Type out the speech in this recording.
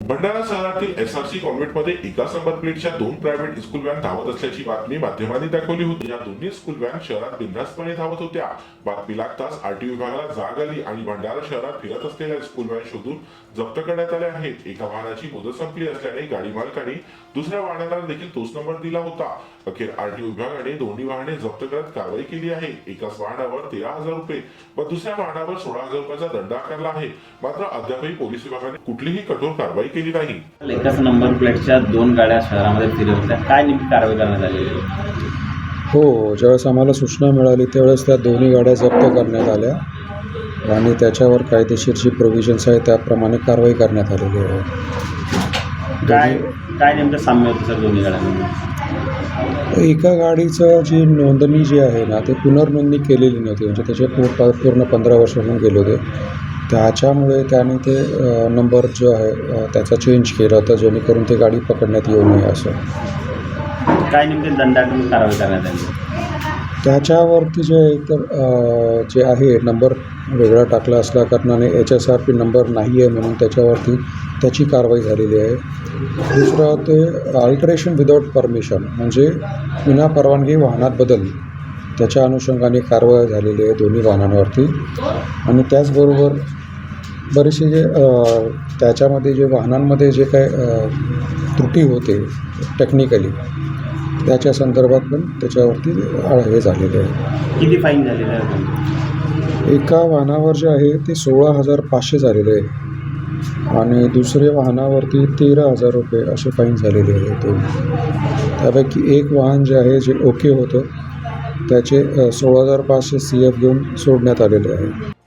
भंडारा शहरातील एसआरसी कॉन्व्हेंटमध्ये एका नंबर प्लेटच्या दोन प्रायव्हेट स्कूल व्हॅन धावत असल्याची बातमी माध्यमांनी दाखवली होती. या दोन्ही स्कूल व्हॅन शहरात बिनधास्तपणे धावत होत्या. बातमी लागताच आरटीओ विभागाला जाग आली आणि भंडारा शहरात फिरत असलेल्या स्कूल व्हॅन शोधून जप्त करण्यात आल्या आहेत. एका वाहनाची मुदत संपली असल्याने गाडी मालकाने दुसऱ्या वाहनाला देखील तोच नंबर दिला होता. अखेर आरटीओ विभागाने दोन्ही वाहने जप्त करत कारवाई केली आहे. एकाच वाहनावर तेरा हजार रुपये व दुसऱ्या वाहनावर सोळा हजार रुपयाचा दंड आकारला आहे. मात्र अद्यापही पोलीस विभागाने कुठलीही कठोर कारवाई केली नाही. एकाच नंबर प्लेटच्या दोन गाड्या शहरामध्ये फिरत होत्या काय नेमकी कारवाई करण्यात आलेली? हो ज्यावेळेस आम्हाला सूचना मिळाली त्यावेळेस त्या दोन्ही गाड्या जप्त करण्यात आल्या. आणि त्याच्यावर कायदेशीर जी प्रोव्हिजन्स आहे त्याप्रमाणे कारवाई करण्यात आलेली आहे. काय काय नेमकं साम्य होतं सर दोन्ही गाड्यांमध्ये? एका गाडीचं जी नोंदणी जी आहे ना ते पुनर्नोंदणी केलेली नव्हती. म्हणजे त्याचे पू- पूर्ण पंधरा वर्ष होऊन गेले होते. त्याच्यामुळे त्याने ते नंबर जो आहे त्याचा चेंज केला होता जेणेकरून ते गाडी पकडण्यात येऊ नये असं. काय नेमकी दंडात्मक कारवाई करण्यात आली? त्याच्यावरती जे एकतर अ, जे आहे नंबर वेगळा टाकला असल्या कारणाने H S R P number नाही आहे म्हणून त्याच्यावरती त्याची कारवाई झालेली आहे. दुसरं ते अल्टरेशन विदाऊट परमिशन म्हणजे विना परवानगी वाहनात बदल. त्याच्या अनुषंगाने कारवाई झालेली आहे दोन्ही वाहनांवरती. आणि त्याचबरोबर बरेचसे जे त्याच्यामध्ये जे वाहनांमध्ये जे काय त्रुटी होते टेक्निकली त्याच्या संदर्भात पण त्याच्यावरती हे झालेले आहे किती फाईन झालेलं आहे एका वाहनावर जे आहे ते सोळा हजार पाचशे झालेले आहे आणि दुसऱ्या वाहनावरती तेरा हजार रुपये असे फाईन झालेले आहे त्यापैकी एक वाहन जे आहे जे ओके होतं त्याचे सोळा हजार पाचशे सी एफ घेऊन सोडण्यात आलेले आहे.